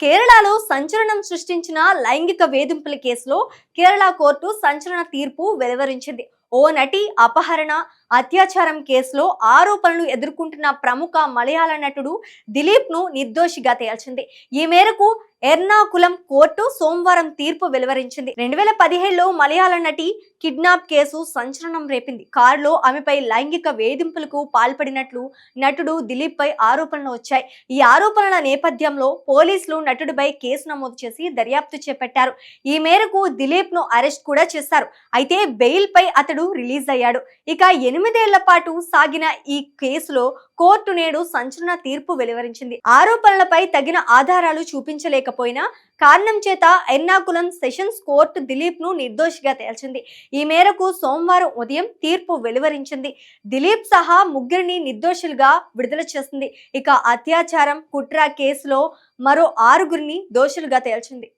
కేరళలో సంచలనం సృష్టించిన లైంగిక వేధింపుల కేసులో కేరళ కోర్టు సంచలన తీర్పు వెలువరించింది. ఓ నటి అపహరణ అత్యాచారం కేసులో ఆరోపణలు ఎదుర్కొంటున్న ప్రముఖ మలయాళ నటుడు దిలీప్ను నిర్దోషిగా తేల్చింది. ఈ మేరకు ఎర్నాకులం కోర్టు సోమవారం తీర్పు వెలువరించింది. రెండు వేల పదిహేడులో మలయాళ నటి కిడ్నాప్ కేసు సంచలనం రేపింది. కారులో ఆమెపై లైంగిక వేధింపులకు పాల్పడినట్లు నటుడు దిలీప్ పై ఆరోపణలు వచ్చాయి. ఈ ఆరోపణల నేపథ్యంలో పోలీసులు నటుడిపై కేసు నమోదు చేసి దర్యాప్తు చేపట్టారు. ఈ మేరకు దిలీప్ను అరెస్ట్ కూడా చేశారు. అయితే బెయిల్ పై అతడు రిలీజ్ అయ్యాడు. ఇక ఎనిమిదేళ్ళ పాటు సాగిన ఈ కేసులో కోర్టు నేడు సంచలన తీర్పు వెలువరించింది. ఆరోపణలపై తగిన ఆధారాలు చూపించలేక లేకపోయినా కారణం చేత ఎర్నాకులం సెషన్స్ కోర్టు దిలీప్ను నిర్దోషిగా తేల్చింది. ఈ మేరకు సోమవారం ఉదయం తీర్పు వెలువరించింది. దిలీప్ సహా ముగ్గురిని నిర్దోషులుగా విడుదల చేసింది. ఇక అత్యాచారం కుట్ర కేసులో మరో ఆరుగురిని దోషులుగా తేల్చింది.